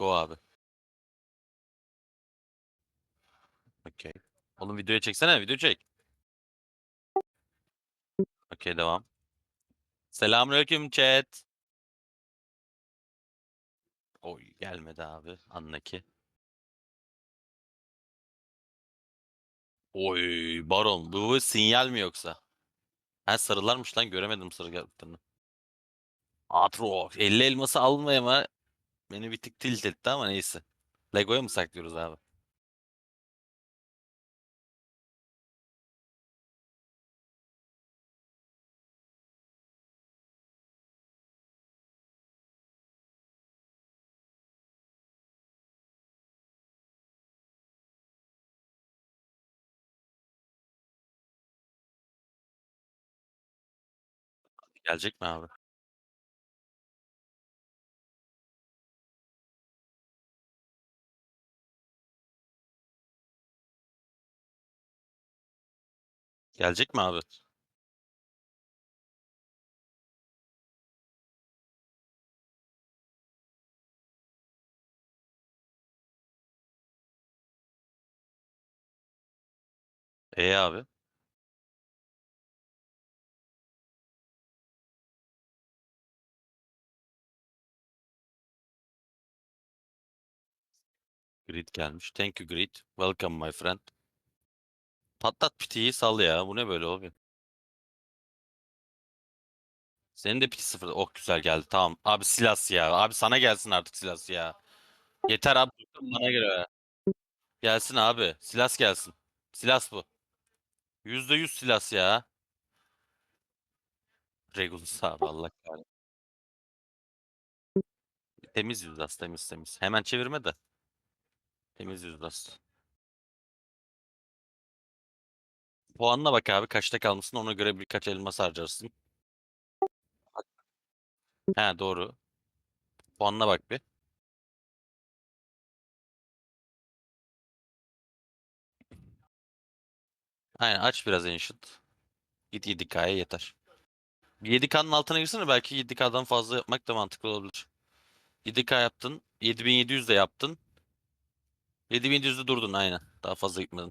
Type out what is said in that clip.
Go abi. Okey. Oğlum videoyu çeksene. Video çek. Okey devam. Selamünaleyküm chat. Oy gelmedi abi. Annaki. Oy Baron. Bu sinyal mi yoksa? Ha sarılarmış lan göremedim sarı geldiklerini. Atro. 50 elması almaya? Beni bir tık tilt etti ama neyse. Lego'ya mı saklıyoruz abi? Gelecek mi abi? Gelecek mi abi? E abi. Grid gelmiş. Thank you Grid. Welcome my friend. Patlat pitiyi sal ya. Bu ne böyle abi? Senin de piti sıfır. Oh güzel geldi. Tamam. Abi Silas ya. Abi sana gelsin artık Silas ya. Yeter abi. Bana göre. Gelsin abi. Silas gelsin. Silas bu. Yüzde yüz Silas ya. Regulus abi Allah kahretsin. Temiz yüzdas temiz temiz. Hemen çevirme de. Temiz yüzdas. Puanına bak abi kaçta kalmışsın ona göre birkaç elmas harcarsın. He doğru. Puanına bak bir. Aynen aç biraz Ancient. Git 7K'ya yeter. 7K'nın altına girsene belki 7K'dan fazla yapmak da mantıklı olabilir. 7K yaptın. 7700 de yaptın. 7700'de durdun aynen. Daha fazla gitmedin.